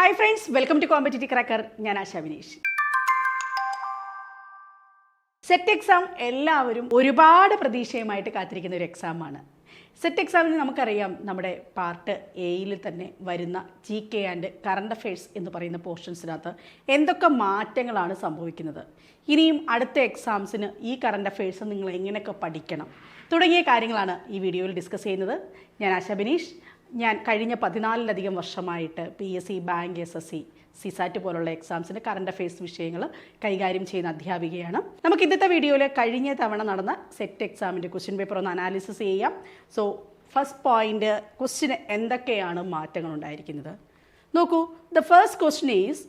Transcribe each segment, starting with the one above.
Hi friends welcome to competitive cracker ഞാൻ Asha Vineesh. Set exam എല്ലാവരും ഒരുപാട് പ്രതീക്ഷയുമായിട്ട് കാത്തിരിക്കുന്ന ഒരു എക്സാമാണ് സെറ്റ് എക്സാമിന് നമുക്കറിയാം നമ്മുടെ പാർട്ട് എയിൽ തന്നെ വരുന്ന G K and current affairs എന്ന് പറയുന്ന പോർഷൻസിനകത്ത് എന്തൊക്കെ മാറ്റങ്ങളാണ് സംഭവിക്കുന്നത്. ഇനിയും അടുത്ത എക്സാംസിന് ഈ കറണ്ട് അഫയേഴ്സ് നിങ്ങൾ എങ്ങനെയൊക്കെ പഠിക്കണം തുടങ്ങിയ കാര്യങ്ങളാണ് ഈ വീഡിയോയിൽ ഡിസ്കസ് ചെയ്യുന്നത്. ഞാൻ ആശ ബിനീഷ് ഞാൻ കഴിഞ്ഞ പതിനാലിലധികം വർഷമായിട്ട് P S C bank S S C CSAT പോലുള്ള എക്സാംസിന് കറണ്ട് അഫയേഴ്സ് വിഷയങ്ങൾ കൈകാര്യം ചെയ്യുന്ന അധ്യാപികയാണ്. നമുക്ക് ഇന്നത്തെ വീഡിയോയിൽ കഴിഞ്ഞ തവണ നടന്ന സെറ്റ് എക്സാമിന്റെ ക്വസ്റ്റ്യൻ പേപ്പർ ഒന്ന് അനാലിസിസ് ചെയ്യാം. സോ ഫസ്റ്റ് പോയിന്റ് ക്വസ്റ്റ്യന് എന്തൊക്കെയാണ് മാറ്റങ്ങൾ ഉണ്ടായിരിക്കുന്നത്? നോക്കൂ the first question is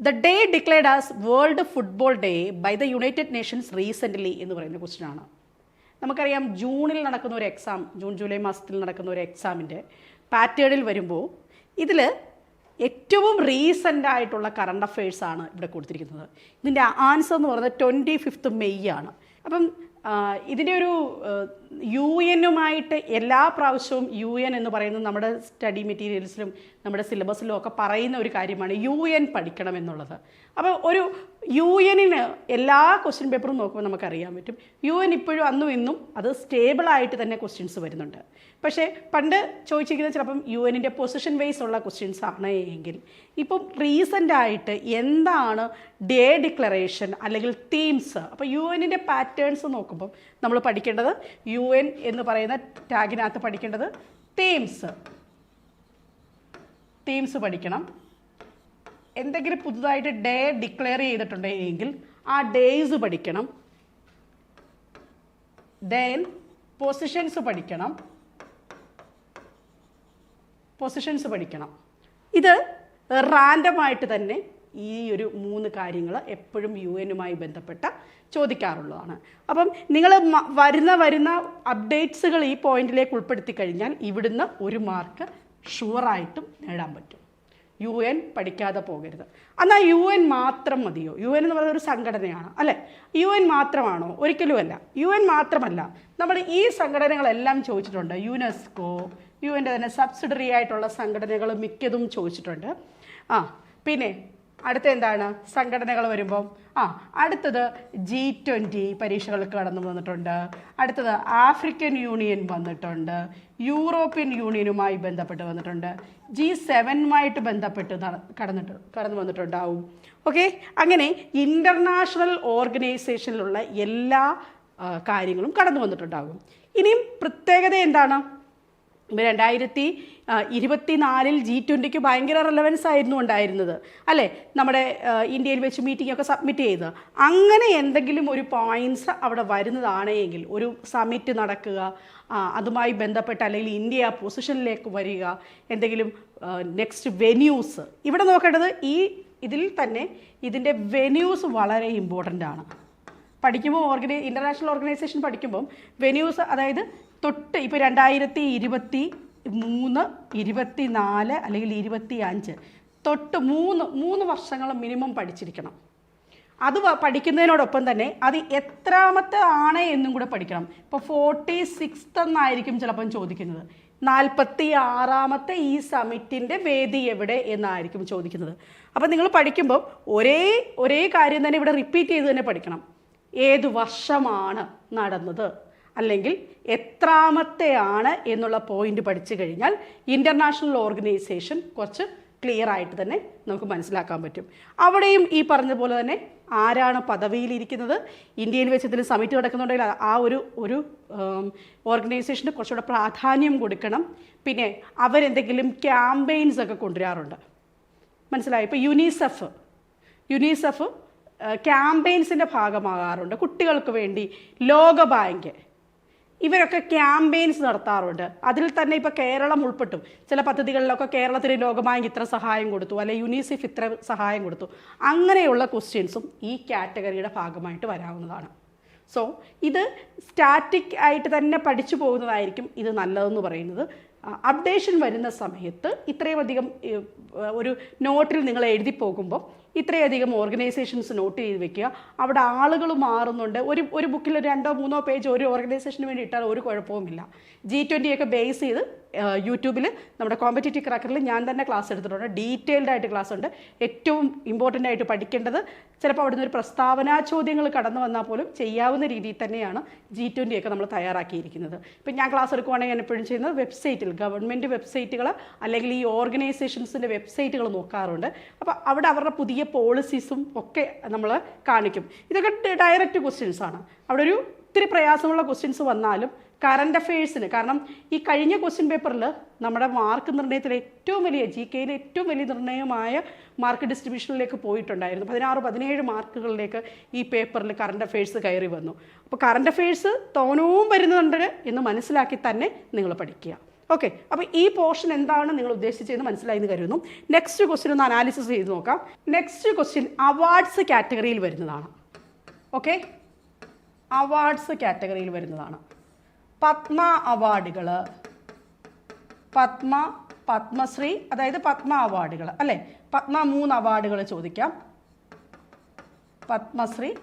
the day declared as world football day by the united nations recently എന്ന് പറയുന്ന ക്വസ്റ്റ്യനാണ് നമുക്കറിയാം ജൂണിൽ നടക്കുന്ന ഒരു എക്സാം ജൂൺ ജൂലൈ മാസത്തിൽ നടക്കുന്ന ഒരു എക്സാമിന്റെ പാറ്റേണിൽ വരുമ്പോൾ ഇതിൽ ഏറ്റവും റീസെന്റ് ആയിട്ടുള്ള കറണ്ട് അഫയേഴ്സാണ് ഇവിടെ കൊടുത്തിരിക്കുന്നത്. ഇതിന്റെ ആൻസർ എന്ന് പറയുന്നത് ട്വന്റി ഫിഫ്ത്ത് മെയ് ആണ്. അപ്പം ഇതിന്റെ ഒരു യു എന്നുമായിട്ട് എല്ലാ പ്രാവശ്യവും യു എൻ എന്ന് പറയുന്നത് നമ്മുടെ സ്റ്റഡി മെറ്റീരിയൽസിലും നമ്മുടെ സിലബസിലും ഒക്കെ പറയുന്ന ഒരു കാര്യമാണ് യു എൻ പഠിക്കണം എന്നുള്ളത്. അപ്പോൾ ഒരു യു എന്നിന് എല്ലാ ക്വസ്റ്റ്യൻ പേപ്പറും നോക്കുമ്പോൾ നമുക്കറിയാൻ പറ്റും. യു എൻ ഇപ്പോഴും അന്നും ഇന്നും അത് സ്റ്റേബിളായിട്ട് തന്നെ ക്വസ്റ്റ്യൻസ് വരുന്നുണ്ട്. പക്ഷേ പണ്ട് ചോദിച്ചിരിക്കുന്നത് ചിലപ്പം യു എന്നിന്റെ പൊസിഷൻ വൈസ് ഉള്ള ക്വസ്റ്റ്യൻസ് ആണ് എങ്കിൽ ഇപ്പം റീസെന്റായിട്ട് എന്താണ് ഡേ ഡിക്ലറേഷൻ അല്ലെങ്കിൽ തീംസ് അപ്പോൾ യു എന്നിന്റെ പാറ്റേൺസ് നോക്കുമ്പം നമ്മൾ പഠിക്കേണ്ടത് യു എൻ എന്ന് പറയുന്ന ടാഗിനകത്ത് പഠിക്കേണ്ടത് തീംസ് തീംസ് പഠിക്കണം. എന്തെങ്കിലും പുതുതായിട്ട് ഡേ ഡിക്ലെയർ ചെയ്തിട്ടുണ്ടെങ്കിൽ ആ ഡേയ്സ് പഠിക്കണം. ദെൻ പൊസിഷൻസ് പഠിക്കണം. പൊസിഷൻസ് പഠിക്കണം. ഇത് റാൻഡമായിട്ട് തന്നെ ഈ ഒരു മൂന്ന് കാര്യങ്ങൾ എപ്പോഴും യു എനുമായി ബന്ധപ്പെട്ട ചോദിക്കാറുള്ളതാണ്. അപ്പം നിങ്ങൾ വരുന്ന വരുന്ന അപ്ഡേറ്റ്സുകൾ ഈ പോയിന്റിലേക്ക് ഉൾപ്പെടുത്തി കഴിഞ്ഞാൽ ഇവിടുന്ന് ഒരു മാർക്ക് ഷുവറായിട്ടും നേടാൻ പറ്റും. യു എൻ പഠിക്കാതെ പോകരുത്. എന്നാൽ യു എൻ മാത്രം മതിയോ? യു എൻ എന്ന് പറയുന്ന ഒരു സംഘടനയാണ് അല്ലേ? യു എൻ മാത്രമാണോ? ഒരിക്കലുമല്ല യു എൻ മാത്രമല്ല നമ്മൾ ഈ സംഘടനകളെല്ലാം ചോദിച്ചിട്ടുണ്ട്. യുനെസ്കോ യു എന്റെ തന്നെ സബ്സിഡറി ആയിട്ടുള്ള സംഘടനകൾ മിക്കതും ചോദിച്ചിട്ടുണ്ട്. ആ പിന്നെ അടുത്ത എന്താണ് സംഘടനകൾ വരുമ്പം? ആ അടുത്തത് ജി ട്വന്റി പരീക്ഷകൾക്ക് കടന്നു വന്നിട്ടുണ്ട്. അടുത്തത് ആഫ്രിക്കൻ യൂണിയൻ വന്നിട്ടുണ്ട്. യൂറോപ്യൻ യൂണിയനുമായി ബന്ധപ്പെട്ട് വന്നിട്ടുണ്ട്. ജി സെവനുമായിട്ട് ബന്ധപ്പെട്ട് കടന്നിട്ട് കടന്നു വന്നിട്ടുണ്ടാവും. ഓക്കെ? അങ്ങനെ ഇന്റർനാഷണൽ ഓർഗനൈസേഷനിലുള്ള എല്ലാ കാര്യങ്ങളും കടന്നു വന്നിട്ടുണ്ടാകും. ഇനിയും പ്രത്യേകത എന്താണ്? ഇപ്പം രണ്ടായിരത്തി ഇരുപത്തിനാലിൽ ജി ട്വന്റിക്ക് ഭയങ്കര റെലവൻസ് ആയിരുന്നു ഉണ്ടായിരുന്നത്. അല്ലേ? നമ്മുടെ ഇന്ത്യയിൽ വെച്ച് മീറ്റിംഗ് ഒക്കെ സബ്മിറ്റ് ചെയ്ത്. അങ്ങനെ എന്തെങ്കിലും ഒരു പോയിന്റ്സ് അവിടെ വരുന്നതാണെങ്കിൽ ഒരു സമിറ്റ് നടക്കുക അതുമായി ബന്ധപ്പെട്ട് അല്ലെങ്കിൽ ഇന്ത്യ പൊസിഷനിലേക്ക് വരിക എന്തെങ്കിലും നെക്സ്റ്റ് വെന്യൂസ് ഇവിടെ നോക്കേണ്ടത് ഈ ഇതിൽ തന്നെ ഇതിന്റെ വെന്യൂസ് വളരെ ഇമ്പോർട്ടന്റ് ആണ്. പഠിക്കുമ്പോൾ ഓർഗനൈ ഇന്റർനാഷണൽ ഓർഗനൈസേഷൻ പഠിക്കുമ്പം വെന്യൂസ് അതായത് തൊട്ട് ഇപ്പോൾ രണ്ടായിരത്തി ഇരുപത്തി മൂന്ന് ഇരുപത്തി നാല് അല്ലെങ്കിൽ ഇരുപത്തി അഞ്ച് തൊട്ട് മൂന്ന് മൂന്ന് വർഷങ്ങൾ മിനിമം പഠിച്ചിരിക്കണം. അത് പഠിക്കുന്നതിനോടൊപ്പം തന്നെ അത് എത്രാമത്തെ ആണ് എന്നും കൂടെ പഠിക്കണം. ഇപ്പോൾ ഫോർട്ടി സിക്സ്ത് എന്നായിരിക്കും ചിലപ്പം ചോദിക്കുന്നത്. നാൽപ്പത്തി ആറാമത്തെ ഈ സമിറ്റിന്റെ വേദി എവിടെ എന്നായിരിക്കും ചോദിക്കുന്നത്. അപ്പം നിങ്ങൾ പഠിക്കുമ്പോൾ ഒരേ ഒരേ കാര്യം തന്നെ ഇവിടെ റിപ്പീറ്റ് ചെയ്ത് തന്നെ പഠിക്കണം. ഏത് വർഷമാണ് നടന്നത്? അല്ലെങ്കിൽ എത്രാമത്തെയാണ് എന്നുള്ള പോയിന്റ് പഠിച്ചു കഴിഞ്ഞാൽ ഇന്റർനാഷണൽ ഓർഗനൈസേഷൻ കുറച്ച് ക്ലിയർ ആയിട്ട് തന്നെ നമുക്ക് മനസ്സിലാക്കാൻ പറ്റും. അവിടെയും ഈ പറഞ്ഞ പോലെ തന്നെ ആരാണ് പദവിയിലിരിക്കുന്നത്? ഇന്ത്യയിൽ വെച്ച് ഇതിൽ സമിറ്റ് നടക്കുന്നുണ്ടെങ്കിൽ ആ- ഒരു ഒരു ഓർഗനൈസേഷന് കുറച്ചുകൂടെ പ്രാധാന്യം കൊടുക്കണം. പിന്നെ അവരെന്തെങ്കിലും ക്യാമ്പയിൻസ് ഒക്കെ കൊണ്ടുവരാറുണ്ട്. മനസ്സിലായി? ഇപ്പോൾ യുനിസെഫ് യുനിസെഫ് ക്യാമ്പയിൻസിന്റെ ഭാഗമാകാറുണ്ട്. കുട്ടികൾക്ക് വേണ്ടി ലോക ബാങ്ക് ഇവരൊക്കെ ക്യാമ്പയിൻസ് നടത്താറുണ്ട്. അതിൽ തന്നെ ഇപ്പോൾ കേരളം ഉൾപ്പെട്ടും. ചില പദ്ധതികളിലൊക്കെ കേരളത്തിന് ലോകബാങ്ക് ഇത്ര സഹായം കൊടുത്തു അല്ലെ യുനിസെഫ് ഇത്ര സഹായം കൊടുത്തു. അങ്ങനെയുള്ള ക്വസ്റ്റ്യൻസും ഈ കാറ്റഗറിയുടെ ഭാഗമായിട്ട് വരാവുന്നതാണ്. സോ ഇത് സ്റ്റാറ്റിക് ആയിട്ട് തന്നെ പഠിച്ചു പോകുന്നതായിരിക്കും ഇത് നല്ലതെന്ന് പറയുന്നത്. അപ്ഡേഷൻ വരുന്ന സമയത്ത് ഇത്രയും അധികം ഒരു നോട്ടിൽ നിങ്ങൾ എഴുതി പോകുമ്പോൾ ഇത്രയധികം ഓർഗനൈസേഷൻസ് നോട്ട് ചെയ്ത് വെക്കുക. അവിടെ ആളുകൾ മാറുന്നുണ്ട്. ഒരു ഒരു ബുക്കിൽ രണ്ടോ മൂന്നോ പേജ് ഒരു ഓർഗനൈസേഷന് വേണ്ടി ഇട്ടാൽ ഒരു കുഴപ്പവുമില്ല. ജി ട്വന്റിയൊക്കെ ബേസ് ചെയ്ത് യൂട്യൂബിൽ നമ്മുടെ കോമ്പറ്റേറ്റീവ് ക്രാക്കറിൽ ഞാൻ തന്നെ ക്ലാസ് എടുത്തിട്ടുണ്ട്. ഡീറ്റെയിൽഡ് ആയിട്ട് ക്ലാസ് ഉണ്ട്. ഏറ്റവും ഇമ്പോർട്ടന്റ് ആയിട്ട് പഠിക്കേണ്ടത് ചിലപ്പോൾ അവിടുന്ന് ഒരു പ്രസ്താവനാ ചോദ്യങ്ങൾ കടന്നു വന്നാൽ പോലും ചെയ്യാവുന്ന രീതിയിൽ തന്നെയാണ് ജി ട്വന്റി ഒക്കെ നമ്മൾ തയ്യാറാക്കിയിരിക്കുന്നത്. ഇപ്പം ഞാൻ ക്ലാസ് എടുക്കുവാണെങ്കിൽ ഞാൻ എപ്പോഴും ചെയ്യുന്നത് വെബ്സൈറ്റിൽ ഗവൺമെന്റ് വെബ്സൈറ്റുകൾ അല്ലെങ്കിൽ ഈ ഓർഗനൈസേഷൻസിന്റെ വെബ്സൈറ്റുകൾ നോക്കാറുണ്ട്. അപ്പോൾ അവിടെ അവരുടെ പുതിയ പോളിസീസും ഒക്കെ നമ്മൾ കാണിക്കും. ഇതൊക്കെ ഡയറക്റ്റ് ക്വസ്റ്റ്യൻസ് ആണ്. അവിടെ ഒരു ഇത്തിരി പ്രയാസമുള്ള ക്വസ്റ്റ്യൻസ് വന്നാലും കറണ്ട് അഫയേഴ്സിന് കാരണം ഈ കഴിഞ്ഞ ക്വസ്റ്റ്യൻ പേപ്പറിൽ നമ്മുടെ മാർക്ക് നിർണയത്തിലെ ഏറ്റവും വലിയ ജി കെയിലെ ഏറ്റവും വലിയ നിർണയമായ മാർക്ക് ഡിസ്ട്രിബ്യൂഷനിലേക്ക് പോയിട്ടുണ്ടായിരുന്നു. പതിനാറ് പതിനേഴ് മാർക്കുകളിലേക്ക് ഈ പേപ്പറിൽ കറണ്ട് അഫയേഴ്സ് കയറി വന്നു. അപ്പോൾ കറണ്ട് അഫയേഴ്സ് തോനവും വരുന്നുണ്ട് എന്ന് മനസ്സിലാക്കി തന്നെ നിങ്ങൾ പഠിക്കുക. ഓക്കെ അപ്പോൾ ഈ പോർഷൻ എന്താണ് നിങ്ങൾ ഉദ്ദേശിച്ചതെന്ന് മനസ്സിലായി എന്ന് കരുതുന്നു. നെക്സ്റ്റ് ക്വസ്റ്റ്യൻ ഒന്ന് അനാലിസിസ് ചെയ്ത് നോക്കാം. നെക്സ്റ്റ് ക്വസ്റ്റ്യൻ അവാർഡ്സ് കാറ്റഗറിയിൽ വരുന്നതാണ്. ഓക്കെ അവാർഡ്സ് കാറ്റഗറിയിൽ വരുന്നതാണ്. പത്മ അവാർഡുകൾ പത്മ പത്മശ്രീ അതായത് പത്മ അവാർഡുകൾ അല്ലേ? പത്മ മൂന്ന് അവാർഡുകൾ ചോദിക്കാം. പത്മശ്രീ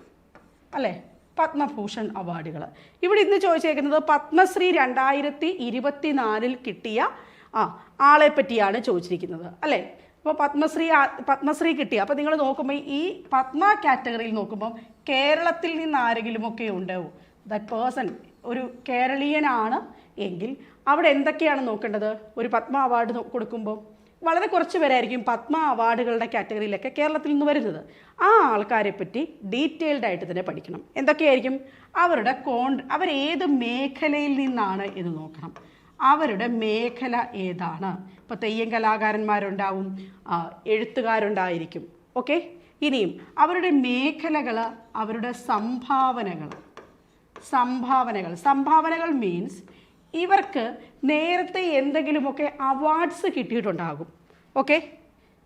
അല്ലേ? പത്മഭൂഷൺ അവാർഡുകൾ ഇവിടെ ഇന്ന് ചോദിച്ചേക്കുന്നത് പത്മശ്രീ രണ്ടായിരത്തി ഇരുപത്തിനാലിൽ കിട്ടിയ ആ ആളെ പറ്റിയാണ് ചോദിച്ചിരിക്കുന്നത്. അല്ലേ? അപ്പോൾ പത്മശ്രീ പത്മശ്രീ കിട്ടി. അപ്പോൾ നിങ്ങൾ നോക്കുമ്പോൾ ഈ പത്മ കാറ്റഗറിയിൽ നോക്കുമ്പോൾ കേരളത്തിൽ നിന്ന് ആരെങ്കിലുമൊക്കെ ഉണ്ടാവും. ദാറ്റ് പേഴ്സൺ ഒരു കേരളീയനാണ് എങ്കിൽ അവിടെ എന്തൊക്കെയാണ് നോക്കേണ്ടത്? ഒരു പത്മ അവാർഡ് കൊടുക്കുമ്പോൾ വളരെ കുറച്ച് പേരായിരിക്കും പത്മ അവാർഡുകളുടെ കാറ്റഗറിയിലൊക്കെ കേരളത്തിൽ നിന്ന് വരുന്നത്. ആ ആൾക്കാരെ പറ്റി ഡീറ്റെയിൽഡ് ആയിട്ട് തന്നെ പഠിക്കണം. എന്തൊക്കെയായിരിക്കും? അവരുടെ കോൺ അവരേത് മേഖലയിൽ നിന്നാണ് എന്ന് നോക്കണം. അവരുടെ മേഖല ഏതാണ്? ഇപ്പോൾ തെയ്യം കലാകാരന്മാരുണ്ടാവും എഴുത്തുകാരുണ്ടായിരിക്കും. ഓക്കെ? ഇനിയും അവരുടെ മേഖലകൾ അവരുടെ സംഭാവനകൾ സംഭാവനകൾ. സംഭാവനകൾ മീൻസ് ഇവർക്ക് നേരത്തെ എന്തെങ്കിലുമൊക്കെ അവാർഡ്സ് കിട്ടിയിട്ടുണ്ടാകും. ഓക്കെ?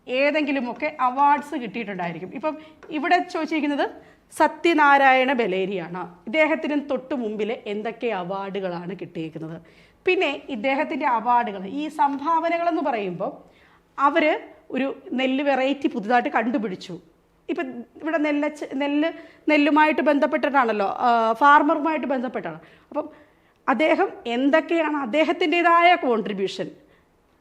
ഏതെങ്കിലുമൊക്കെ അവാർഡ്സ് കിട്ടിയിട്ടുണ്ടായിരിക്കും. ഇപ്പം ഇവിടെ ചോദിച്ചിരിക്കുന്നത് സത്യനാരായണ ബലേരിയാണ്. ഇദ്ദേഹത്തിന് തൊട്ടു മുമ്പിൽ എന്തൊക്കെ അവാർഡുകളാണ് കിട്ടിയിരിക്കുന്നത്? പിന്നെ ഇദ്ദേഹത്തിന്റെ അവാർഡുകൾ. ഈ സംഭാവനകളെന്ന് പറയുമ്പോൾ അവർ ഒരു നെല്ല് വെറൈറ്റി പുതുതായിട്ട് കണ്ടുപിടിച്ചു. ഇപ്പം ഇവിടെ നെല്ലച്ച് നെല്ല് നെല്ലുമായിട്ട് ബന്ധപ്പെട്ടിട്ടാണല്ലോ ഫാർമറുമായിട്ട് ബന്ധപ്പെട്ടാണ് അപ്പം അദ്ദേഹം എന്തൊക്കെയാണ് അദ്ദേഹത്തിന്റെതായ കോൺട്രിബ്യൂഷൻ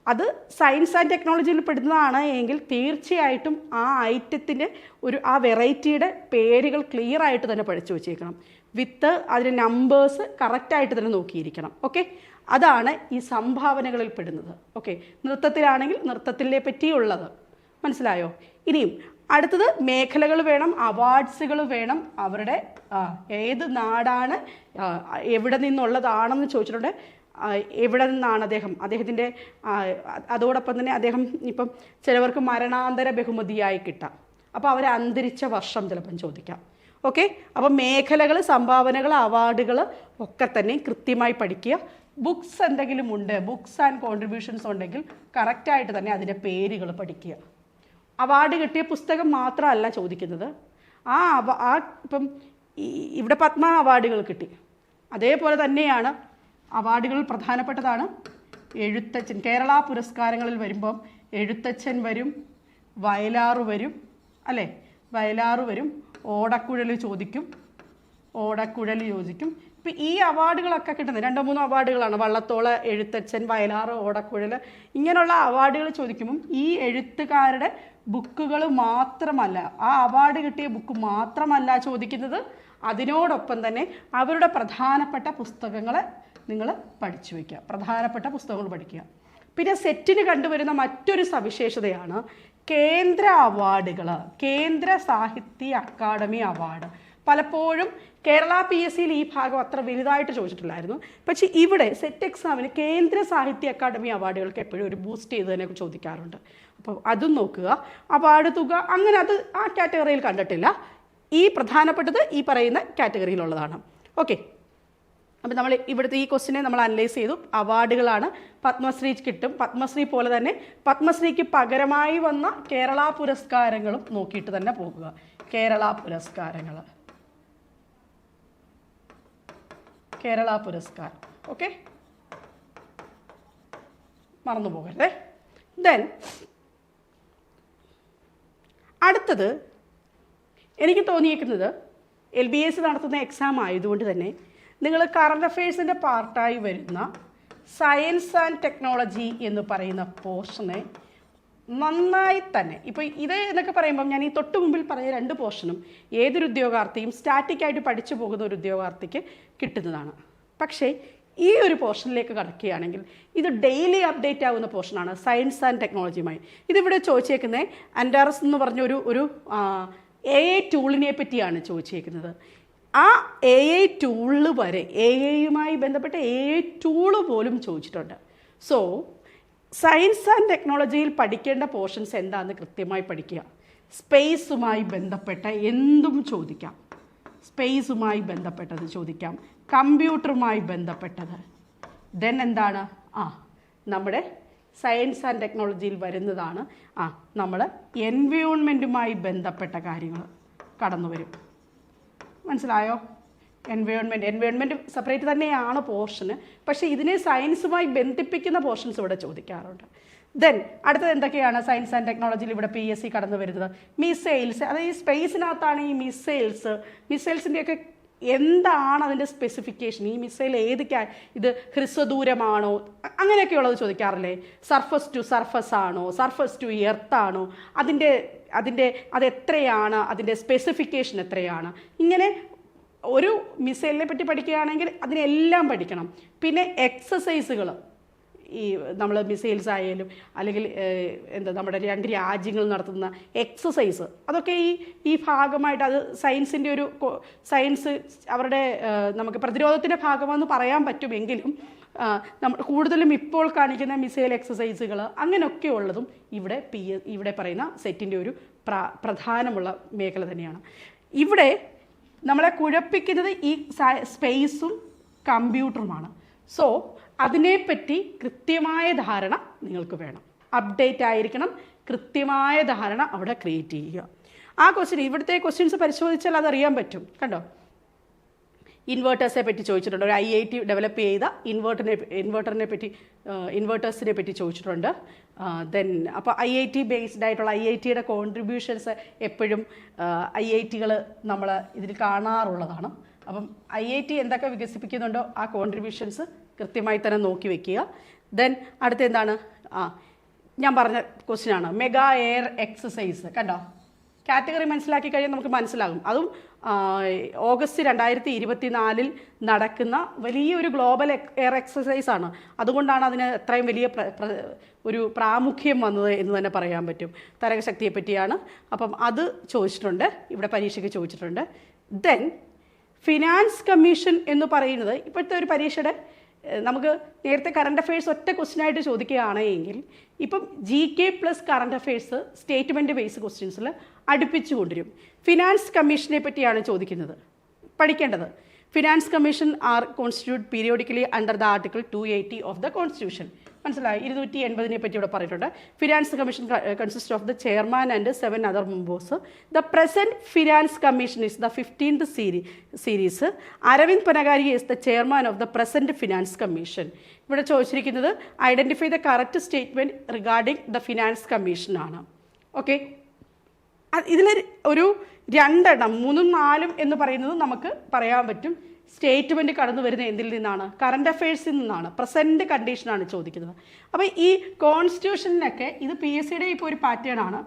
അത് സയൻസ് ആൻഡ് ടെക്നോളജിയിൽ പെടുന്നതാണ് എങ്കിൽ തീർച്ചയായിട്ടും ആ ഐറ്റത്തിന്റെ ഒരു ആ വെറൈറ്റിയുടെ പേരുകൾ ക്ലിയർ ആയിട്ട് തന്നെ പഠിച്ചു വച്ചേക്കണം. വിത്ത് അതിന്റെ നമ്പേഴ്സ് കറക്റ്റായിട്ട് തന്നെ നോക്കിയിരിക്കണം. ഓക്കെ അതാണ് ഈ സംഭാവനകളിൽ പെടുന്നത്. ഓക്കെ നൃത്തത്തിലാണെങ്കിൽ നൃത്തത്തിലെ പറ്റിയുള്ളത്. മനസ്സിലായോ? ഇനിയും അടുത്തത് മേഖലകൾ വേണം അവാർഡ്സുകൾ വേണം. അവരുടെ ഏത് നാടാണ് എവിടെ നിന്നുള്ളതാണെന്ന് ചോദിച്ചിട്ടുണ്ട്. എവിടെ നിന്നാണ് അദ്ദേഹം? അദ്ദേഹത്തിന്റെ അതോടൊപ്പം തന്നെ അദ്ദേഹം ഇപ്പം ചിലവർക്ക് മരണാന്തര ബഹുമതിയായി കിട്ടാം. അപ്പോൾ അവർ അന്തരിച്ച വർഷം ചിലപ്പം ചോദിക്കാം. ഓക്കെ അപ്പം മേഖലകൾ സംഭാവനകൾ അവാർഡുകൾ ഒക്കെ തന്നെ കൃത്യമായി പഠിക്കുക. ബുക്സ് എന്തെങ്കിലും ഉണ്ട് ബുക്സ് ആൻഡ് കോൺട്രിബ്യൂഷൻസ് ഉണ്ടെങ്കിൽ കറക്റ്റായിട്ട് തന്നെ അതിന്റെ പേരുകൾ പഠിക്കുക. അവാർഡ് കിട്ടിയ പുസ്തകം മാത്രമല്ല ചോദിക്കുന്നത്. ആ ആ ഇപ്പം ഇവിടെ പത്മ അവാർഡുകൾ കിട്ടി. അതേപോലെ തന്നെയാണ് അവാർഡുകൾ പ്രധാനപ്പെട്ടതാണ്. എഴുത്തച്ഛൻ കേരള പുരസ്കാരങ്ങളിൽ വരുമ്പം എഴുത്തച്ഛൻ വരും വയലാറ് വരും അല്ലേ? വയലാറ് വരും ഓടക്കുഴൽ ചോദിക്കും ഓടക്കുഴൽ ചോദിക്കും. ഇപ്പം ഈ അവാർഡുകളൊക്കെ കിട്ടുന്നത് രണ്ടോ മൂന്നോ അവാർഡുകളാണ്. വള്ളത്തോള എഴുത്തച്ഛൻ വയലാറ് ഓടക്കുഴൽ ഇങ്ങനെയുള്ള അവാർഡുകൾ ചോദിക്കുമ്പം ഈ എഴുത്തുകാരുടെ ബുക്കുകൾ മാത്രമല്ല ആ അവാർഡ് കിട്ടിയ ബുക്ക് മാത്രമല്ല ചോദിക്കുന്നത് അതിനോടൊപ്പം തന്നെ അവരുടെ പ്രധാനപ്പെട്ട പുസ്തകങ്ങൾ നിങ്ങൾ പഠിച്ചു വയ്ക്കുക പ്രധാനപ്പെട്ട പുസ്തകങ്ങൾ പഠിക്കുക. പിന്നെ സെറ്റിന് കണ്ടുവരുന്ന മറ്റൊരു സവിശേഷതയാണ് കേന്ദ്ര അവാർഡുകൾ കേന്ദ്ര സാഹിത്യ അക്കാദമി അവാർഡ്. പലപ്പോഴും കേരള പി എസ് സിയിൽ ഈ ഭാഗം അത്ര വലുതായിട്ട് ചോദിച്ചിട്ടില്ലായിരുന്നു പക്ഷേ ഇവിടെ സെറ്റ് എക്സാമിന് കേന്ദ്ര സാഹിത്യ അക്കാദമി അവാർഡുകൾക്ക് എപ്പോഴും ഒരു ബൂസ്റ്റ് ചെയ്തതിനെ ചോദിക്കാറുണ്ട്. അപ്പോൾ അതും നോക്കുക. അവാർഡ് തുക അങ്ങനെ അത് ആ കാറ്റഗറിയിൽ കണ്ടിട്ടില്ല. ഈ പ്രധാനപ്പെട്ടത് ഈ പറയുന്ന കാറ്റഗറിയിലുള്ളതാണ്. ഓക്കെ. അപ്പം നമ്മൾ ഇവിടുത്തെ ഈ ക്വസ്റ്റിനെ നമ്മൾ അനലൈസ് ചെയ്തു. അവാർഡുകളാണ് പത്മശ്രീ കിട്ടും. പത്മശ്രീ പോലെ തന്നെ പത്മശ്രീക്ക് പകരമായി വന്ന കേരള പുരസ്കാരങ്ങളും നോക്കിയിട്ട് തന്നെ പോകുക. കേരള പുരസ്കാരങ്ങൾ. കേരള പുരസ്കാർ ഓക്കെ? മറന്നു പോകരുതേ. ദെൻ അടുത്തത് എനിക്ക് തോന്നിയേക്കുന്നത് എൽ ബി എസ് നടത്തുന്ന എക്സാം ആയതുകൊണ്ട് തന്നെ നിങ്ങൾ കറണ്ട് അഫയേഴ്സിന്റെ പാർട്ടായി വരുന്ന സയൻസ് ആൻഡ് ടെക്നോളജി എന്ന് പറയുന്ന പോർഷനെ നന്നായി തന്നെ ഇപ്പോൾ ഇത് എന്നൊക്കെ പറയുമ്പം ഞാൻ ഈ തൊട്ട് മുമ്പിൽ പറഞ്ഞ രണ്ട് പോർഷനും ഏതൊരു ഉദ്യോഗാർത്ഥിയും സ്റ്റാറ്റിക്കായിട്ട് പഠിച്ചു പോകുന്ന ഒരു ഉദ്യോഗാർത്ഥിക്ക് കിട്ടുന്നതാണ്. പക്ഷേ ഈ ഒരു പോർഷനിലേക്ക് കടക്കുകയാണെങ്കിൽ ഇത് ഡെയിലി അപ്ഡേറ്റ് ആവുന്ന പോർഷനാണ് സയൻസ് ആൻഡ് ടെക്നോളജിയുമായി. ഇതിവിടെ ചോദിച്ചേക്കുന്നത് അൻഡാറസ് എന്ന് പറഞ്ഞ ഒരു ഒരു എ ഐ ടൂളിനെ പറ്റിയാണ് ചോദിച്ചേക്കുന്നത്. ആ എ ഐ ടൂൾ വരെ എ ഐയുമായി ബന്ധപ്പെട്ട എ ഐ ടൂൾ പോലും ചോദിച്ചിട്ടുണ്ട്. സോ സയൻസ് ആൻഡ് ടെക്നോളജിയിൽ പഠിക്കേണ്ട പോർഷൻസ് എന്താണെന്ന് കൃത്യമായി പഠിക്കുക. സ്പേസുമായി ബന്ധപ്പെട്ട എന്തും ചോദിക്കാം. സ്പേസുമായി ബന്ധപ്പെട്ടത് ചോദിക്കാം. കമ്പ്യൂട്ടറുമായി ബന്ധപ്പെട്ടത്. ദെൻ എന്താണ്? ആ നമ്മുടെ സയൻസ് ആൻഡ് ടെക്നോളജിയിൽ വരുന്നതാണ്. ആ നമ്മൾ എൻവയോൺമെന്റുമായി ബന്ധപ്പെട്ട കാര്യങ്ങൾ കടന്നു വരും മനസ്സിലായോ? എൻവയോൺമെന്റ് എൻവയോൺമെന്റ് സെപ്പറേറ്റ് തന്നെയാണ് പോർഷന് പക്ഷേ ഇതിനെ സയൻസുമായി ബന്ധിപ്പിക്കുന്ന പോർഷൻസ് ഇവിടെ ചോദിക്കാറുണ്ട്. ദെൻ അടുത്തത് എന്തൊക്കെയാണ് സയൻസ് ആൻഡ് ടെക്നോളജിയിൽ ഇവിടെ പി എസ് സി കടന്നു വരുന്നത്? മിസൈൽസ് അതായത് ഈ സ്പേസിനകത്താണ് ഈ മിസൈൽസ് മിസൈൽസിന്റെയൊക്കെ എന്താണ് അതിന്റെ സ്പെസിഫിക്കേഷൻ ഈ മിസൈൽ ഏത് ഇത് ഹ്രസ്വദൂരമാണോ? അങ്ങനെയൊക്കെയുള്ളത് ചോദിക്കാറില്ലേ? സർഫസ് ടു സർഫസ് ആണോ? സർഫസ് ടു എർത്ത് ആണോ? അതിന്റെ അതിന്റെ അത് എത്രയാണ് അതിന്റെ സ്പെസിഫിക്കേഷൻ എത്രയാണ്? ഇങ്ങനെ ഒരു മിസൈലിനെ പറ്റി പഠിക്കുകയാണെങ്കിൽ അതിനെല്ലാം പഠിക്കണം. പിന്നെ എക്സസൈസുകൾ ഈ നമ്മൾ മിസൈൽസ് ആയാലും അല്ലെങ്കിൽ എന്താ നമ്മുടെ രണ്ട് രാജ്യങ്ങൾ നടത്തുന്ന എക്സസൈസ് അതൊക്കെ ഈ ഈ ഭാഗമായിട്ട് അത് സയൻസിന്റെ ഒരു സയൻസ് അവരുടെ നമുക്ക് പ്രതിരോധത്തിന്റെ ഭാഗമെന്ന് പറയാൻ പറ്റുമെങ്കിലും നമ്മൾ കൂടുതലും ഇപ്പോൾ കാണിക്കുന്ന മിസൈൽ എക്സസൈസുകൾ അങ്ങനെയൊക്കെ ഉള്ളതും ഇവിടെ പി ഇവിടെ പറയുന്ന സെറ്റിന്റെ ഒരു പ്ര പ്രധാനമുള്ള മേഖല തന്നെയാണ്. ഇവിടെ നമ്മളെ കുഴപ്പിക്കുന്നത് ഈ സ്പേസും കമ്പ്യൂട്ടറുമാണ് സോ അതിനെപ്പറ്റി കൃത്യമായ ധാരണ നിങ്ങൾക്ക് വേണം. അപ്ഡേറ്റ് ആയിരിക്കണം കൃത്യമായ ധാരണ അവിടെ ക്രിയേറ്റ് ചെയ്യുക. ആ ക്വസ്റ്റ്യൻ ഇവിടുത്തെ ക്വസ്റ്റ്യൻസ് പരിശോധിച്ചാൽ അതറിയാൻ പറ്റും. കണ്ടോ? ഇൻവേർട്ടേഴ്സിനെ പറ്റി ചോദിച്ചിട്ടുണ്ട്. ഒരു ഐ ഐ ടി ഡെവലപ്പ് ചെയ്ത ഇൻവേർട്ടറിനെ ഇൻവേർട്ടറിനെ പറ്റി ഇൻവേർട്ടേഴ്സിനെ പറ്റി ചോദിച്ചിട്ടുണ്ട്. ദെൻ അപ്പോൾ ഐ ഐ ടി ബേസ്ഡ് ആയിട്ടുള്ള ഐ ഐ ടിയുടെ കോൺട്രിബ്യൂഷൻസ് എപ്പോഴും ഐ ഐ ടികൾ നമ്മൾ ഇതിൽ കാണാറുള്ളതാണ്. അപ്പം ഐ ഐ ടി എന്തൊക്കെ വികസിപ്പിക്കുന്നുണ്ടോ ആ കോൺട്രിബ്യൂഷൻസ് കൃത്യമായി തന്നെ നോക്കി വെക്കുക. ദെൻ അടുത്ത എന്താണ് ആ ഞാൻ പറഞ്ഞ ക്വസ്റ്റ്യൻ ആണ്. മെഗാ എയർ എക്സസൈസ് കണ്ടോ? കാറ്റഗറി മനസ്സിലാക്കി കഴിഞ്ഞാൽ നമുക്ക് മനസ്സിലാകും. അതും ഓഗസ്റ്റ് രണ്ടായിരത്തി ഇരുപത്തിനാലിൽ നടക്കുന്ന വലിയൊരു ഗ്ലോബൽ എയർ എക്സസൈസ് ആണ്. അതുകൊണ്ടാണ് അതിന് അത്രയും വലിയ ഒരു പ്രാമുഖ്യം വന്നത് എന്ന് തന്നെ പറയാൻ പറ്റും. തരകശക്തിയെ പറ്റിയാണ്. അപ്പം അത് ചോദിച്ചിട്ടുണ്ട്. ഇവിടെ പരീക്ഷയ്ക്ക് ചോദിച്ചിട്ടുണ്ട്. ദെൻ ഫിനാൻസ് കമ്മീഷൻ എന്ന് പറയുന്നത് ഇപ്പോഴത്തെ ഒരു പരീക്ഷയുടെ നമുക്ക് നേരത്തെ കറണ്ട് അഫയേഴ്സ് ഒറ്റ ക്വസ്റ്റ്യൻ ആയിട്ട് ചോദിക്കുകയാണെങ്കിൽ ഇപ്പം G K plus current affairs statement base ക്വസ്റ്റ്യൻസിൽ അടുപ്പിച്ചു കൊണ്ടുവരും. ഫിനാൻസ് കമ്മീഷനെ പറ്റിയാണ് ചോദിക്കുന്നത്. പഠിക്കേണ്ടത്. Finance commission are constitute periodically under the article two eighty of the constitution മനസ്സിലായി? ഇരുന്നൂറ്റി എൺപതിനെ പറ്റി ഇവിടെ പറഞ്ഞിട്ടുണ്ട്. Finance commission consist of the chairman and seven other members the present finance commission is the fifteenth seri series Arvind Panagariya is the chairman of the present finance commission ഇവിടെ ചോദിച്ചിരിക്കുന്നത് identify the correct statement regarding the finance commission ആണ്. Okay ഇതിൽ ഒരു രണ്ടെണ്ണം മൂന്നും നാലും എന്ന് പറയുന്നത് നമുക്ക് പറയാൻ പറ്റും. സ്റ്റേറ്റ്മെന്റ് കടന്നു വരുന്ന എന്തിൽ നിന്നാണ്? കറണ്ട് അഫയേഴ്സിൽ നിന്നാണ്. പ്രസന്റ് കണ്ടീഷനാണ് ചോദിക്കുന്നത്. അപ്പോൾ ഈ കോൺസ്റ്റിറ്റ്യൂഷനിലൊക്കെ ഇത് പി എസ് സിയുടെ ഇപ്പോൾ ഒരു പാറ്റേൺ ആണ്.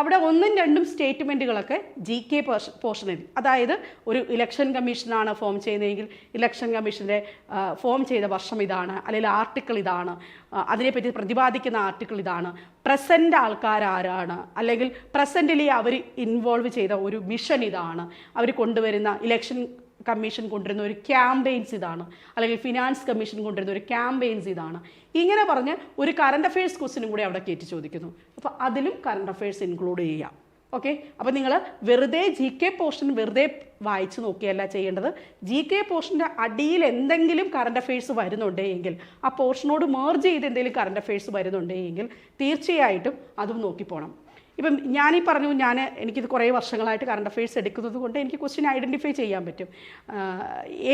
അവിടെ ഒന്നും രണ്ടും സ്റ്റേറ്റ്മെന്റുകളൊക്കെ ജി കെ പോർഷനിൽ അതായത് ഒരു ഇലക്ഷൻ കമ്മീഷനാണ് ഫോം ചെയ്യുന്നതെങ്കിൽ ഇലക്ഷൻ കമ്മീഷന്റെ ഫോം ചെയ്ത വർഷം ഇതാണ് അല്ലെങ്കിൽ ആർട്ടിക്കിൾ ഇതാണ് അതിനെപ്പറ്റി പ്രതിപാദിക്കുന്ന ആർട്ടിക്കിൾ ഇതാണ്. പ്രസന്റ് ആൾക്കാരാരാണ് അല്ലെങ്കിൽ പ്രസന്റിലി അവർ ഇൻവോൾവ് ചെയ്ത ഒരു മിഷൻ ഇതാണ്. അവർ കൊണ്ടുവരുന്ന ഇലക്ഷൻ കമ്മീഷൻ കൊണ്ടുവരുന്ന ഒരു ക്യാമ്പയിൻസ് ഇതാണ്. അല്ലെങ്കിൽ ഫിനാൻസ് കമ്മീഷൻ കൊണ്ടുവരുന്ന ഒരു ക്യാമ്പയിൻസ് ഇതാണ്. ഇങ്ങനെ പറഞ്ഞ് ഒരു കറണ്ട് അഫയേഴ്സ് ക്വസ്റ്റിനും കൂടി അവിടെ കയറ്റി ചോദിക്കുന്നു. അപ്പോൾ അതിലും കറണ്ട് അഫയേഴ്സ് ഇൻക്ലൂഡ് ചെയ്യാം. ഓക്കെ അപ്പോൾ നിങ്ങൾ വെറുതെ ജി കെ പോർഷൻ വെറുതെ വായിച്ചു നോക്കിയല്ല ചെയ്യേണ്ടത്. ജി കെ പോർഷന്റെ അടിയിൽ എന്തെങ്കിലും കറണ്ട് അഫയേഴ്സ് വരുന്നുണ്ടെങ്കിൽ ആ പോർഷനോട് മേർജ് ചെയ്ത് എന്തെങ്കിലും കറണ്ട് അഫയേഴ്സ് വരുന്നുണ്ടെങ്കിൽ തീർച്ചയായിട്ടും അതും നോക്കിപ്പോണം. ഇപ്പം ഞാനീ പറഞ്ഞു ഞാൻ എനിക്കിത് കുറേ വർഷങ്ങളായിട്ട് കറണ്ട് അഫയേഴ്സ് എടുക്കുന്നത് കൊണ്ട് എനിക്ക് ക്വസ്റ്റ്യൻ ഐഡന്റിഫൈ ചെയ്യാൻ പറ്റും.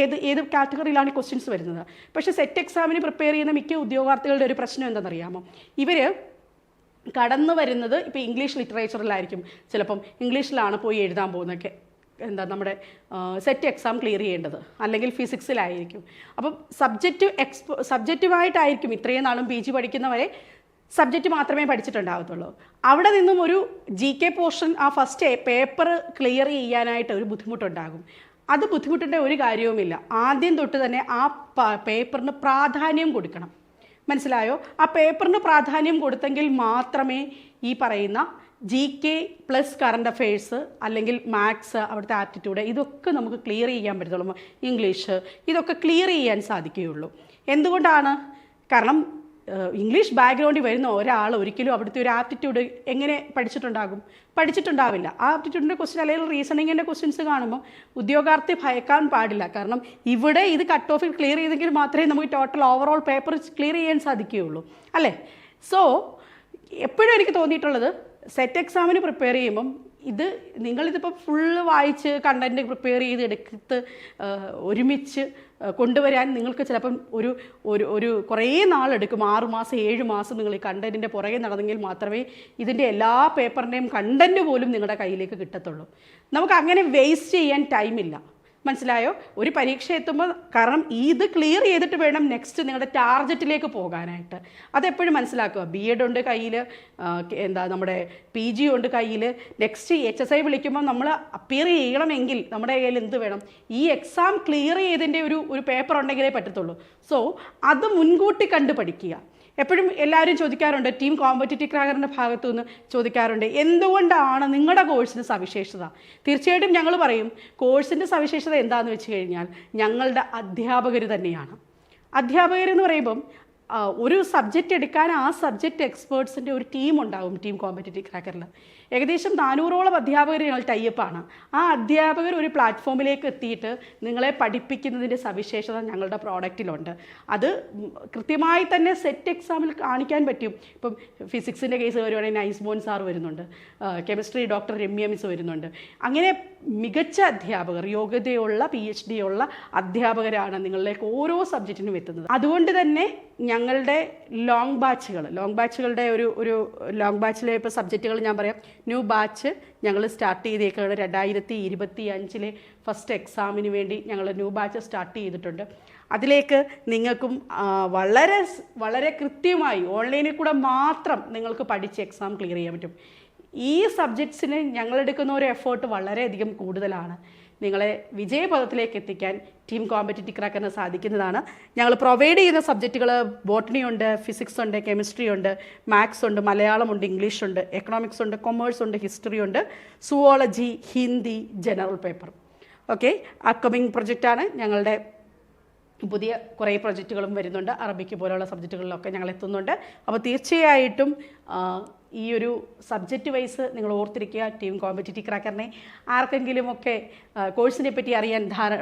ഏത് ഏത് കാറ്റഗറിയിലാണ് ക്വസ്റ്റ്യൻസ് വരുന്നത്? പക്ഷേ സെറ്റ് എക്സാമിന് പ്രിപ്പയർ ചെയ്യുന്ന മിക്ക ഉദ്യോഗാർത്ഥികളുടെ ഒരു പ്രശ്നം എന്താണെന്നറിയാമോ? ഇവർ കടന്നു വരുന്നത് ഇപ്പോൾ ഇംഗ്ലീഷ് ലിറ്ററേച്ചറിലായിരിക്കും ചിലപ്പം ഇംഗ്ലീഷിലാണ് പോയി എഴുതാൻ പോകുന്നതൊക്കെ. എന്താ നമ്മുടെ സെറ്റ് എക്സാം ക്ലിയർ ചെയ്യേണ്ടത്. അല്ലെങ്കിൽ ഫിസിക്സിലായിരിക്കും അപ്പം സബ്ജക്റ്റ് എക്സ്പോ സബ്ജക്റ്റുമായിട്ടായിരിക്കും ഇത്രയും നാളും പി ജി പഠിക്കുന്നവരെ സബ്ജക്റ്റ് മാത്രമേ പഠിച്ചിട്ടുണ്ടാകത്തുള്ളൂ അവിടെ നിന്നും ഒരു ജി കെ പോർഷൻ ആ ഫസ്റ്റ് പേപ്പർ ക്ലിയർ ചെയ്യാനായിട്ട് ഒരു ബുദ്ധിമുട്ടുണ്ടാകും. അത് ബുദ്ധിമുട്ടിന്റെ ഒരു കാര്യവുമില്ല. ആദ്യം തൊട്ട് തന്നെ ആ പേപ്പറിന് പ്രാധാന്യം കൊടുക്കണം. മനസ്സിലായോ? ആ പേപ്പറിന് പ്രാധാന്യം കൊടുത്തെങ്കിൽ മാത്രമേ ഈ പറയുന്ന G K plus current affairs അല്ലെങ്കിൽ മാത്സ് അവിടുത്തെ ആപ്റ്റിറ്റ്യൂഡ് ഇതൊക്കെ നമുക്ക് ക്ലിയർ ചെയ്യാൻ പറ്റത്തുള്ളൂ. ഇംഗ്ലീഷ് ഇതൊക്കെ ക്ലിയർ ചെയ്യാൻ സാധിക്കുകയുള്ളൂ. എന്തുകൊണ്ടാണ്? കാരണം ഇംഗ്ലീഷ് ബാക്ക്ഗ്രൗണ്ടിൽ വരുന്ന ഒരാൾ ഒരിക്കലും അവിടുത്തെ ഒരു ആപ്റ്റിറ്റ്യൂഡ് എങ്ങനെ പഠിച്ചിട്ടുണ്ടാകും? പഠിച്ചിട്ടുണ്ടാവില്ല. ആ ആപ്റ്റിറ്റ്യൂഡിന്റെ ക്വസ്റ്റ്യൻ അല്ലെങ്കിൽ റീസണിങ്ങിന്റെ ക്വസ്റ്റ്യൻസ് കാണുമ്പോൾ ഉദ്യോഗാർത്ഥി ഭയക്കാൻ പാടില്ല. കാരണം ഇവിടെ ഇത് കട്ട് ഓഫിൽ ക്ലിയർ ചെയ്തെങ്കിൽ മാത്രമേ നമുക്ക് ടോട്ടൽ ഓവറോൾ പേപ്പർ ക്ലിയർ ചെയ്യാൻ സാധിക്കുകയുള്ളൂ. അല്ലേ? സോ എപ്പോഴും എനിക്ക് തോന്നിയിട്ടുള്ളത്? സെറ്റ് എക്സാമിന് പ്രിപ്പയർ ചെയ്യുമ്പം ഇത് നിങ്ങളിതിപ്പോൾ ഫുള്ള് വായിച്ച് കണ്ടന്റ് പ്രിപ്പയർ ചെയ്ത് എടുത്ത് ഒരുമിച്ച് കൊണ്ടുവരാൻ നിങ്ങൾക്ക് ചിലപ്പം ഒരു ഒരു ഒരു കുറേ നാളെടുക്കും. ആറ് മാസം ഏഴ് മാസം നിങ്ങൾ ഈ കണ്ടന്റിന്റെ പുറകെ നടന്നെങ്കിൽ മാത്രമേ ഇതിന്റെ എല്ലാ പേപ്പറിന്റെയും കണ്ടന്റ് പോലും നിങ്ങളുടെ കയ്യിലേക്ക് കിട്ടത്തുള്ളൂ. നമുക്ക് അങ്ങനെ വേസ്റ്റ് ചെയ്യാൻ ടൈമില്ല മനസ്സിലായോ? ഒരു പരീക്ഷ എത്തുമ്പോൾ കാരണം ഇത് ക്ലിയർ ചെയ്തിട്ട് വേണം നെക്സ്റ്റ് നിങ്ങളുടെ ടാർഗറ്റിലേക്ക് പോകാനായിട്ട്. അതെപ്പോഴും മനസ്സിലാക്കുക. ബി എഡ് ഉണ്ട് കയ്യിൽ എന്താ നമ്മുടെ പി ജി ഉണ്ട് കയ്യിൽ നെക്സ്റ്റ് എച്ച് എസ് ഐ വിളിക്കുമ്പോൾ നമ്മൾ അപ്പിയർ ചെയ്യണമെങ്കിൽ നമ്മുടെ കയ്യിൽ എന്ത് വേണം? ഈ എക്സാം ക്ലിയർ ചെയ്തതിന്റെ ഒരു ഒരു പേപ്പർ ഉണ്ടെങ്കിലേ പറ്റത്തുള്ളൂ. സോ അത് മുൻകൂട്ടി കണ്ട് പഠിക്കുക എപ്പോഴും എല്ലാവരും ചോദിക്കാറുണ്ട് ടീം കോമ്പറ്റീറ്റീവ് ക്രാക്കറിന്റെ ഭാഗത്തു നിന്ന് ചോദിക്കാറുണ്ട്. എന്തുകൊണ്ടാണ് നിങ്ങളുടെ കോഴ്സിന് സവിശേഷത? തീർച്ചയായിട്ടും ഞങ്ങൾ പറയും കോഴ്സിന്റെ സവിശേഷത എന്താണെന്ന് വെച്ച് കഴിഞ്ഞാൽ ഞങ്ങളുടെ അധ്യാപകർ തന്നെയാണ്. അധ്യാപകരെന്ന് പറയുമ്പം ഒരു സബ്ജക്റ്റ് എടുക്കാൻ ആ സബ്ജക്റ്റ് എക്സ്പേർട്സിന്റെ ഒരു ടീം ഉണ്ടാവും ടീം കോമ്പറ്റീറ്റീവ് ക്രാക്കറിൽ ഏകദേശം നാനൂറോളം അധ്യാപകർ ഞങ്ങൾ ടൈപ്പാണ്. ആ അധ്യാപകർ ഒരു പ്ലാറ്റ്ഫോമിലേക്ക് എത്തിയിട്ട് നിങ്ങളെ പഠിപ്പിക്കുന്നതിന്റെ സവിശേഷത ഞങ്ങളുടെ പ്രോഡക്റ്റിലുണ്ട്. അത് കൃത്യമായി തന്നെ സെറ്റ് എക്സാമിൽ കാണിക്കാൻ പറ്റും. ഇപ്പം ഫിസിക്സിന്റെ കേസ് വരുവാണെങ്കിൽ നൈസ് മോൻ സാർ വരുന്നുണ്ട്. കെമിസ്ട്രി ഡോക്ടർ രമ്യ മിസ് വരുന്നുണ്ട്. അങ്ങനെ മികച്ച അധ്യാപകർ യോഗ്യതയുള്ള പി എച്ച് ഡി ഉള്ള അധ്യാപകരാണ് നിങ്ങളിലേക്ക് ഓരോ സബ്ജക്റ്റിനും എത്തുന്നത്. അതുകൊണ്ട് തന്നെ ഞങ്ങളുടെ ലോങ് ബാച്ചുകൾ ലോങ് ബാച്ചുകളുടെ ഒരു ഒരു ലോങ് ബാച്ചിലെ ഇപ്പോൾ സബ്ജക്റ്റുകൾ ഞാൻ പറയാം. ന്യൂ ബാച്ച് ഞങ്ങൾ സ്റ്റാർട്ട് ചെയ്തേക്കാണ് രണ്ടായിരത്തി ഇരുപത്തി അഞ്ചിലെ ഫസ്റ്റ് എക്സാമിന് വേണ്ടി ഞങ്ങൾ ന്യൂ ബാച്ച് സ്റ്റാർട്ട് ചെയ്തിട്ടുണ്ട്. അതിലേക്ക് നിങ്ങൾക്കും വളരെ വളരെ കൃത്യമായി ഓൺലൈനിൽ കൂടെ മാത്രം നിങ്ങൾക്ക് പഠിച്ച് എക്സാം ക്ലിയർ ചെയ്യാൻ പറ്റും. ഈ സബ്ജക്ട്സിന് ഞങ്ങളെടുക്കുന്ന ഒരു എഫേർട്ട് വളരെയധികം കൂടുതലാണ്. നിങ്ങളെ വിജയപഥത്തിലേക്ക് എത്തിക്കാൻ ടീം കോമ്പറ്റീറ്റീവ് ക്രാക്കറിന് സാധിക്കുന്നതാണ്. ഞങ്ങൾ പ്രൊവൈഡ് ചെയ്യുന്ന സബ്ജക്റ്റുകൾ ബോട്ടണി ഉണ്ട് ഫിസിക്സ് ഉണ്ട് കെമിസ്ട്രി ഉണ്ട് മാത്സ് ഉണ്ട് മലയാളം ഉണ്ട് ഇംഗ്ലീഷ് ഉണ്ട് എക്കണോമിക്സ് ഉണ്ട് കൊമേഴ്സ് ഉണ്ട് ഹിസ്റ്ററി ഉണ്ട് zoology Hindi general paper okay upcoming പ്രൊജക്റ്റാണ് ഞങ്ങളുടെ പുതിയ കുറേ പ്രൊജക്റ്റുകളും വരുന്നുണ്ട്. അറബിക്ക് പോലെയുള്ള സബ്ജക്റ്റുകളിലൊക്കെ ഞങ്ങൾ എത്തുന്നുണ്ട്. അപ്പോൾ തീർച്ചയായിട്ടും ഈ ഒരു സബ്ജക്റ്റ് വൈസ് നിങ്ങൾ ഓർത്തിരിക്കുക ടീം കോമ്പറ്റീറ്റീവ് ക്രാക്കറിനെ ആർക്കെങ്കിലുമൊക്കെ കോഴ്സിനെ പറ്റി അറിയാൻ ധാര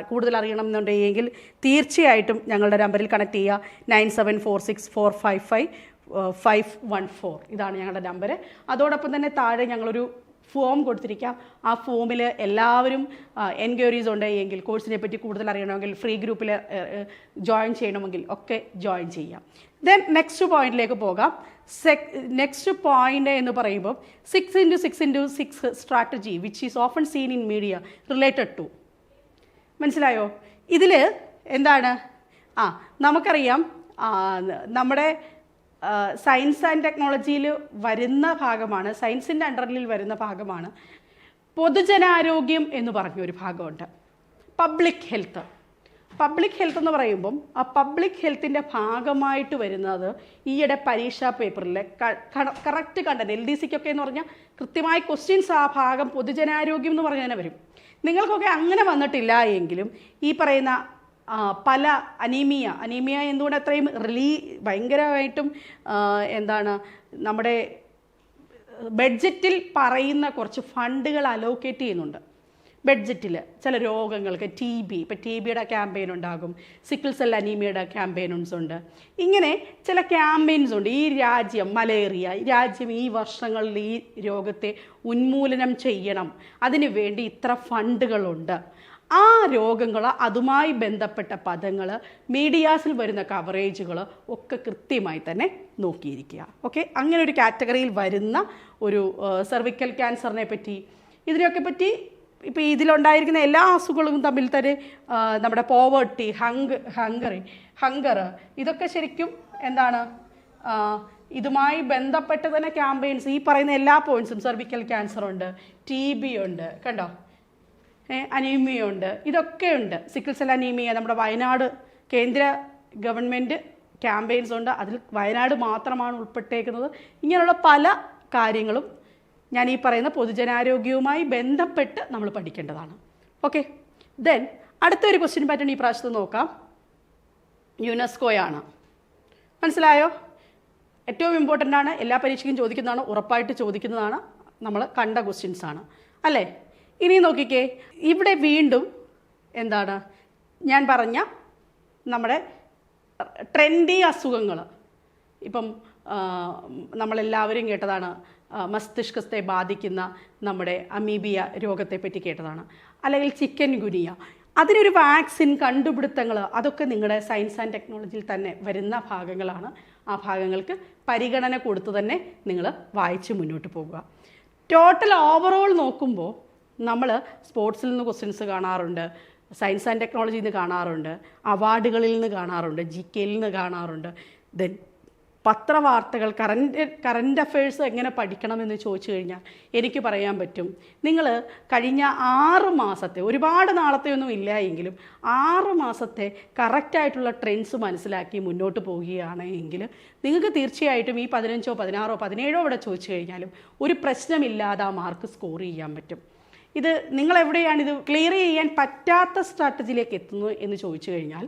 കൂടുതൽ അറിയണം എന്നുണ്ടെങ്കിൽ തീർച്ചയായിട്ടും ഞങ്ങളുടെ നമ്പറിൽ കണക്ട് ചെയ്യുക. Nine seven four six four five five five one four ഇതാണ് ഞങ്ങളുടെ നമ്പർ അതോടൊപ്പം തന്നെ താഴെ ഞങ്ങളൊരു ഫോം കൊടുത്തിരിക്കാം. ആ ഫോമിൽ എല്ലാവരും എൻക്വയറീസ് ഉണ്ട് എങ്കിൽ കോഴ്സിനെ പറ്റി കൂടുതൽ അറിയണമെങ്കിൽ ഫ്രീ ഗ്രൂപ്പിൽ ജോയിൻ ചെയ്യണമെങ്കിൽ ഒക്കെ ജോയിൻ ചെയ്യാം. ദെൻ നെക്സ്റ്റ് പോയിന്റിലേക്ക് പോകാം. നെക്സ്റ്റ് പോയിന്റ് എന്ന് പറയുമ്പോൾ six into six into six strategy which is often seen in media related to മനസ്സിലായോ? ഇതിൽ എന്താണ്? ആ നമുക്കറിയാം നമ്മുടെ സയൻസ് ആൻഡ് ടെക്നോളജിയിൽ വരുന്ന ഭാഗമാണ് സയൻസിന്റെ അണ്ടറിൽ വരുന്ന ഭാഗമാണ്. പൊതുജനാരോഗ്യം എന്ന് പറഞ്ഞൊരു ഭാഗമുണ്ട്. പബ്ലിക് ഹെൽത്ത് പബ്ലിക് ഹെൽത്ത് എന്ന് പറയുമ്പം ആ പബ്ലിക് ഹെൽത്തിന്റെ ഭാഗമായിട്ട് വരുന്നത് ഈയിടെ പരീക്ഷാ പേപ്പറിലെ കറക്റ്റ് കണ്ടന്റ് എൽ ഡി സിക്കൊക്കെ എന്ന് പറഞ്ഞാൽ കൃത്യമായ ക്വസ്റ്റ്യൻസ് ആ ഭാഗം പൊതുജനാരോഗ്യം എന്ന് പറഞ്ഞാൽ തന്നെ വരും. നിങ്ങൾക്കൊക്കെ അങ്ങനെ വന്നിട്ടില്ല എങ്കിലും ഈ പറയുന്ന പല അനീമിയ അനീമിയ എന്തുകൊണ്ട് അത്രയും റിലീ ഭയങ്കരമായിട്ടും എന്താണ് നമ്മുടെ ബഡ്ജറ്റിൽ പറയുന്ന കുറച്ച് ഫണ്ടുകൾ അലോക്കേറ്റ് ചെയ്യുന്നുണ്ട്. ബഡ്ജറ്റിൽ ചില രോഗങ്ങൾക്ക് ടി ബി ഇപ്പം ടി ബിയുടെ ക്യാമ്പയിൻ ഉണ്ടാകും സിക്കിൾ സെൽ അനീമിയയുടെ ക്യാമ്പയിൻസ് ഉണ്ട്. ഇങ്ങനെ ചില ക്യാമ്പയിൻസ് ഉണ്ട്. ഈ രാജ്യം മലേറിയ രാജ്യം ഈ വർഷങ്ങളിൽ ഈ രോഗത്തെ ഉന്മൂലനം ചെയ്യണം. അതിനു വേണ്ടി ഇത്ര ഫണ്ടുകളുണ്ട്. ആ രോഗങ്ങൾ അതുമായി ബന്ധപ്പെട്ട പദങ്ങൾ മീഡിയാസിൽ വരുന്ന കവറേജുകൾ ഒക്കെ കൃത്യമായി തന്നെ നോക്കിയിരിക്കുക. ഓക്കെ അങ്ങനെ ഒരു കാറ്റഗറിയിൽ വരുന്ന ഒരു സെർവിക്കൽ ക്യാൻസറിനെ പറ്റി ഇതിനെയൊക്കെ പറ്റി ഇപ്പോൾ ഇതിലുണ്ടായിരിക്കുന്ന എല്ലാ അസുഖങ്ങളും തമ്മിൽ തന്നെ നമ്മുടെ പോവേർട്ടി ഹങ്ക് ഹങ്കറി ഹങ്കർ ഇതൊക്കെ ശരിക്കും എന്താണ് ഇതുമായി ബന്ധപ്പെട്ട തന്നെ ക്യാമ്പയിൻസ് ഈ പറയുന്ന എല്ലാ പോയിൻസും സെർവിക്കൽ ക്യാൻസർ ഉണ്ട് ടി ബി ഉണ്ട് കണ്ടോ? അനീമിയ ഇതൊക്കെയുണ്ട്. സിക്കിൾ സെൽ അനീമിയ നമ്മുടെ വയനാട് കേന്ദ്ര ഗവൺമെന്റ് ക്യാമ്പയിൻസ് ഉണ്ട്. അതിൽ വയനാട് മാത്രമാണ് ഉൾപ്പെട്ടേക്കുന്നത്. ഇങ്ങനെയുള്ള പല കാര്യങ്ങളും ഞാൻ ഈ പറയുന്ന പൊതുജനാരോഗ്യവുമായി ബന്ധപ്പെട്ട് നമ്മൾ പഠിക്കേണ്ടതാണ്. ഓക്കെ ദെൻ അടുത്തൊരു ക്വസ്റ്റ്യൻ പാറ്റേൺ ഈ പ്രാവശ്യത്ത് നോക്കാം. യുനെസ്കോയാണ്. മനസ്സിലായോ? ഏറ്റവും ഇമ്പോർട്ടന്റ് ആണ്. എല്ലാ പരീക്ഷയ്ക്കും ചോദിക്കുന്നതാണ്. ഉറപ്പായിട്ട് ചോദിക്കുന്നതാണ്. നമ്മൾ കണ്ട ക്വസ്റ്റ്യൻസ് ആണ്. അല്ലേ? ഇനി നോക്കിക്കേ. ഇവിടെ വീണ്ടും എന്താണ്? ഞാൻ പറഞ്ഞ നമ്മുടെ ട്രെൻഡി അസുഖങ്ങൾ ഇപ്പം നമ്മളെല്ലാവരും കേട്ടതാണ് മസ്തിഷ്കത്തെ ബാധിക്കുന്ന നമ്മുടെ അമീബിയ രോഗത്തെ പറ്റി കേട്ടതാണ്. അല്ലെങ്കിൽ ചിക്കൻ ഗുനിയ. അതിനൊരു വാക്സിൻ കണ്ടുപിടുത്തങ്ങൾ അതൊക്കെ നിങ്ങളുടെ സയൻസ് ആൻഡ് ടെക്നോളജിയിൽ തന്നെ വരുന്ന ഭാഗങ്ങളാണ്. ആ ഭാഗങ്ങൾക്ക് പരിഗണന കൊടുത്തു തന്നെ നിങ്ങൾ വായിച്ച് മുന്നോട്ട് പോകുക ടോട്ടൽ ഓവറോൾ നോക്കുമ്പോൾ നമ്മൾ സ്പോർട്സിൽ നിന്ന് ക്വസ്റ്റ്യൻസ് കാണാറുണ്ട്. സയൻസ് ആൻഡ് ടെക്നോളജിയിൽ നിന്ന് കാണാറുണ്ട്. അവാർഡുകളിൽ നിന്ന് കാണാറുണ്ട്. ജി കെയിൽ നിന്ന് കാണാറുണ്ട്. ദെൻ പത്രവാർത്തകൾ കറന്റ് കറന്റ് അഫയേഴ്സ് എങ്ങനെ പഠിക്കണമെന്ന് ചോദിച്ചു കഴിഞ്ഞാൽ എനിക്ക് പറയാൻ പറ്റും. നിങ്ങൾ കഴിഞ്ഞ ആറ് മാസത്തെ ഒരുപാട് നാളത്തെ ഒന്നും ഇല്ല എങ്കിലും ആറ് മാസത്തെ കറക്റ്റായിട്ടുള്ള ട്രെൻഡ്സ് മനസ്സിലാക്കി മുന്നോട്ട് പോവുകയാണ് എങ്കിൽ നിങ്ങൾക്ക് തീർച്ചയായിട്ടും ഈ പതിനഞ്ചോ പതിനാറോ പതിനേഴോ ഇവിടെ ചോദിച്ചു കഴിഞ്ഞാലും ഒരു പ്രശ്നമില്ലാതെ ആ മാർക്ക് സ്കോർ ചെയ്യാൻ പറ്റും. ഇത് നിങ്ങൾ എവിടെയാണ് ഇത് ക്ലിയർ ചെയ്യാൻ പറ്റാത്ത സ്ട്രാറ്റജിയിലേക്ക് എത്തുന്നു എന്ന് ചോദിച്ചു കഴിഞ്ഞാൽ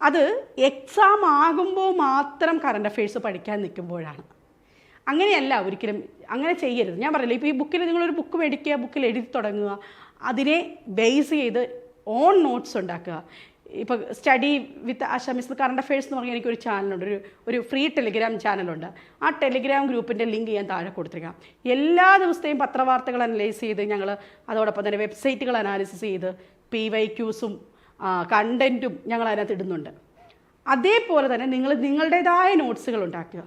അത് എക്സാം ആകുമ്പോൾ മാത്രം കറണ്ട് അഫയേഴ്സ് പഠിക്കാൻ നിൽക്കുമ്പോഴാണ്. അങ്ങനെയല്ല ഒരിക്കലും അങ്ങനെ ചെയ്യരുത്. ഞാൻ പറയില്ല ഇപ്പോൾ ഈ ബുക്കിൽ നിങ്ങളൊരു ബുക്ക് മേടിക്കുക ബുക്കിൽ എഴുതി തുടങ്ങുക അതിനെ ബേസ് ചെയ്ത് ഓൺ നോട്ട്സ് ഉണ്ടാക്കുക. ഇപ്പോൾ study with Asha miss current affairs എന്ന് പറഞ്ഞാൽ എനിക്കൊരു ചാനലുണ്ട് ഒരു ഒരു ഫ്രീ ടെലിഗ്രാം ചാനലുണ്ട് ആ ടെലിഗ്രാം ഗ്രൂപ്പിന്റെ ലിങ്ക് ഞാൻ താഴെ കൊടുത്തിരിക്കാം. എല്ലാ ദിവസത്തെയും പത്രവാർത്തകൾ അനലൈസ് ചെയ്ത് ഞങ്ങൾ അതോടൊപ്പം തന്നെ വെബ്സൈറ്റുകൾ അനാലിസിസ് ചെയ്ത് പി വൈ ക്യൂസും കണ്ടന്റും ഞങ്ങൾ അതിനകത്ത് ഇടുന്നുണ്ട്. അതേപോലെ തന്നെ നിങ്ങൾ നിങ്ങളുടേതായ നോട്ട്സുകൾ ഉണ്ടാക്കുക.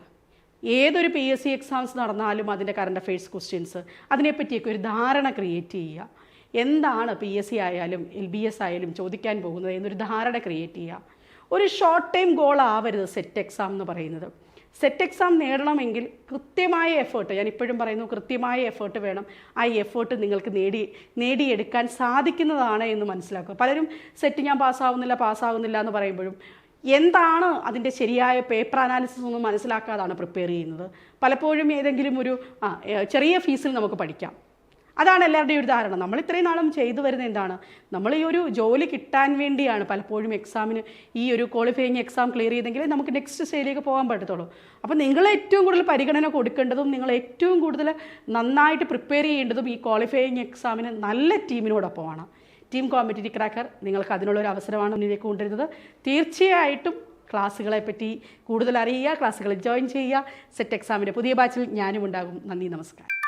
ഏതൊരു പി എസ് സി എക്സാംസ് നടന്നാലും അതിന്റെ കറണ്ട് അഫയേഴ്സ് ക്വസ്റ്റ്യൻസ് അതിനെപ്പറ്റിയൊക്കെ ഒരു ധാരണ ക്രിയേറ്റ് ചെയ്യുക. എന്താണ് പി എസ് സി ആയാലും എൽ ബി എസ് ആയാലും ചോദിക്കാൻ പോകുന്നത് എന്നൊരു ധാരണ ക്രിയേറ്റ് ചെയ്യുക ഒരു ഷോർട്ട് ടൈം ഗോൾ ആവരുത് സെറ്റ് എക്സാം എന്ന് പറയുന്നത്. സെറ്റ് എക്സാം നേടണമെങ്കിൽ കൃത്യമായ എഫേർട്ട് ഞാൻ ഇപ്പോഴും പറയുന്നു കൃത്യമായ എഫേർട്ട് വേണം. ആ എഫേർട്ട് നിങ്ങൾക്ക് നേടി നേടിയെടുക്കാൻ സാധിക്കുന്നതാണ് എന്ന് മനസ്സിലാക്കുക. പലരും സെറ്റ് ഞാൻ പാസ്സാവുന്നില്ല പാസ്സാവുന്നില്ല എന്ന് പറയുമ്പോഴും എന്താണ് അതിന്റെ ശരിയായ പേപ്പർ അനാലിസിസ് ഒന്നും മനസ്സിലാക്കാതാണ് പ്രിപ്പയർ ചെയ്യുന്നത്. പലപ്പോഴും ഏതെങ്കിലും ഒരു ചെറിയ ഫീസിൽ നമുക്ക് പഠിക്കാം. അതാണ് എല്ലാവരുടെയും ഒരു ധാരണ. നമ്മൾ ഇത്രയും നാളും ചെയ്തു വരുന്നത് എന്താണ്? നമ്മൾ ഈ ഒരു ജോലി കിട്ടാൻ വേണ്ടിയാണ് പലപ്പോഴും എക്സാമിന് ഈ ഒരു ക്വാളിഫയിങ് എക്സാം ക്ലിയർ ചെയ്തെങ്കിലേ നമുക്ക് നെക്സ്റ്റ് സ്റ്റേജിലേക്ക് പോകാൻ പറ്റത്തുള്ളൂ. അപ്പോൾ നിങ്ങൾ ഏറ്റവും കൂടുതൽ പരിഗണന കൊടുക്കേണ്ടതും നിങ്ങൾ ഏറ്റവും കൂടുതൽ നന്നായിട്ട് പ്രിപ്പയർ ചെയ്യേണ്ടതും ഈ ക്വാളിഫയിങ് എക്സാമിന് നല്ല ടീമിനോടൊപ്പമാണ് ടീം കോമ്പറ്റീറ്റീവ് ക്രാക്കർ നിങ്ങൾക്ക് അതിനുള്ള ഒരു അവസരമാണ് മുന്നിലേക്ക് കൊണ്ടുവരുന്നത്. തീർച്ചയായിട്ടും ക്ലാസ്സുകളെ പറ്റി കൂടുതൽ അറിയുക ക്ലാസ്സുകളിൽ ജോയിൻ ചെയ്യുക. സെറ്റ് എക്സാമിന്റെ പുതിയ ബാച്ചിൽ ഞാനും ഉണ്ടാകും. നന്ദി നമസ്കാരം.